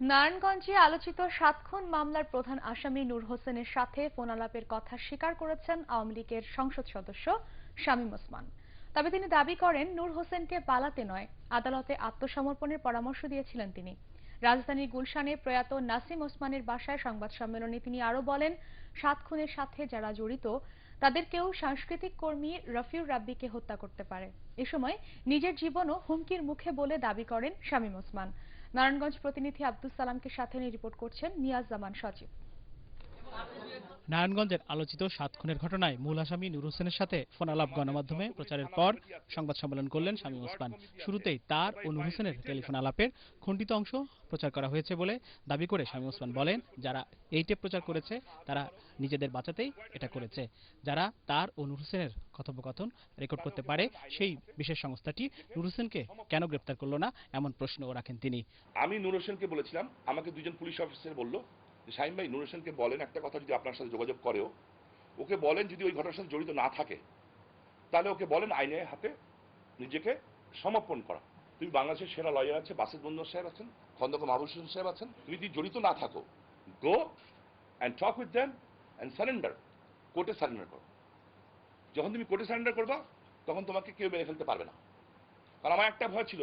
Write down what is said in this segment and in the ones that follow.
নারায়ণগঞ্জে আলোচিত সাত খুন মামলার প্রধান আসামি নূর হোসেনের সাথে ফোনালাপের কথা স্বীকার করেছেন আওয়ামী লীগের সংসদ সদস্য শামীম ওসমান। তবে তিনি দাবি করেন, নূর হোসেনকে পালাতে নয়, আদালতে আত্মসমর্পণের পরামর্শ দিয়েছিলেন তিনি। রাজধানীর গুলশানে প্রয়াত নাসিম ওসমানের বাসায় সংবাদ সম্মেলনে তিনি আরও বলেন, সাত খুনের সাথে যারা জড়িত তাদের কেউ সাংস্কৃতিক কর্মী রফিউর রাব্বিকে হত্যা করতে পারে। এ সময় নিজের জীবনও হুমকির মুখে বলে দাবি করেন শামীম ওসমান। নারায়ণগঞ্জ প্রতিনিধি আব্দুল সালামকে সাথে নিয়ে রিপোর্ট করছেন নিয়াজ জামান সজীব। নারায়ণগঞ্জের আলোচিত সাত খুনের ঘটনায় মূল আসামি নুর হোসেনের সাথে ফোনালাপ গণমাধ্যমে প্রচারের পর সংবাদ সম্মেলন করলেন শামীম ওসমান। শুরুতেই তার ও নুর হোসেনের টেলিফোন আলাপের খণ্ডিত অংশ প্রচার করা হয়েছে বলে দাবি করে শামীম ওসমান বলেন, যারা এই টেপ প্রচার করেছে, তারা নিজেদের বাঁচাতেই এটা করেছে। যারা তার ও নুর হোসেনের কথোপকথন রেকর্ড করতে পারে, সেই বিশেষ সংস্থাটি নুর হোসেনকে কেন গ্রেপ্তার করল না, এমন প্রশ্নও রাখেন তিনি। আমি নূর হোসেনকে বলেছিলাম, আমাকে দুজন পুলিশ অফিসার বলল যে ভাই নূর হোসেনকে বলেন একটা কথা যদি আপনার সাথে যোগাযোগ করেও, ওকে বলেন যদি ওই ঘটনার সাথে জড়িত না থাকে, তাহলে ওকে বলেন আইনের হাতে নিজেকে সমর্পণ করা। তুমি বাংলাদেশের সেরা লয়ার আছে, বাসিদ বন্ধু সাহেব আছেন, খন্দকার মাহবুব হোসেন সাহেব আছেন, তুমি যদি জড়িত না থাকো go and talk with them and surrender কোর্টে সারেন্ডার করো। যখন তুমি কোর্টে সারেন্ডার করবা, তখন তোমাকে কেউ মেরে ফেলতে পারবে না। কারণ আমার একটা ভয় ছিল,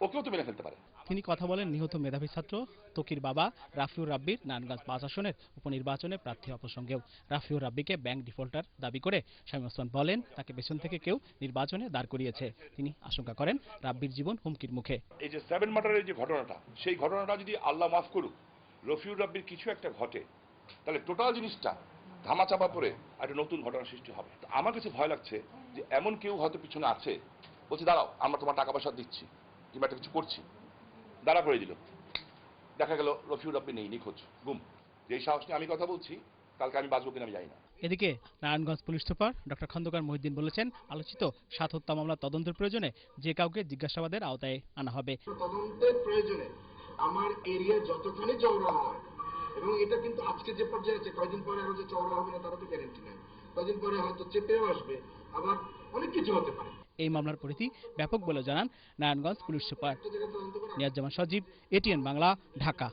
ওকেও তো মেরে ফেলতে পারে। তিনি কথা বলেন নিহত মেধাবী ছাত্র তকির বাবা রাফিউর রাব্বির নারায়ণগঞ্জ পাঁচ আসনের উপনির্বাচনে প্রার্থী হওয়ার প্রসঙ্গেও রাফিউর রাব্বিকে ব্যাংক ডিফল্টার দাবি করে শামীম ওসমান বলেন, তাকে পেছন থেকে কেউ নির্বাচনে দাঁড় করিয়েছে। তিনি আশঙ্কা করেন রাব্বির জীবন হুমকির মুখে। এই যে সেভেন মার্টারের যে ঘটনাটা, সেই ঘটনাটা যদি আল্লাহ মাফ করুক, রফিউর রাব্বির কিছু একটা ঘটে, তাহলে টোটাল জিনিসটা ধামাচাপা পড়ে একটা নতুন ঘটনা সৃষ্টি হবে। আমার কাছে ভয় লাগছে যে এমন কেউ হয়তো পিছনে আছে, বলছে, দাঁড়াও, আমরা তোমার টাকা পয়সা দিচ্ছি, কিংবা একটা কিছু করছি। দাঁড়া করে দিল। দেখা গেল রফিউর রাব্বি নেই নিখোঁজ। গুম। যেই সাহস নিয়ে আমি কথা বলছি কালকে আমি বাঁচবো কিনা আমি জানি না। এদিকে Narayanganj police super doctor Khandaker Mohiddin বলেছেন আলোচিত সাত হত্যা মামলা তদন্তের প্রয়োজনে যে কাউকে জিজ্ঞাসাবাদের আওতায় আনা হবে। তদন্তের প্রয়োজনে আমার এরিয়া যতখানি চওড়া হয় এবং এটা কিন্তু আজকে যে পর্যায়ে আছে কয়দিন পরে আরও যে চওড়া হবে না তারা তো গ্যারেন্টি নেই কয়দিন পরে হয়তো চেপেও আসবে। আবার অনেক কিছু হতে পারে। এই মামলার পরিধি ব্যাপক বলে জানান Narayanganj police super. Niaz Zaman Sajib ATN Bangla Dhaka.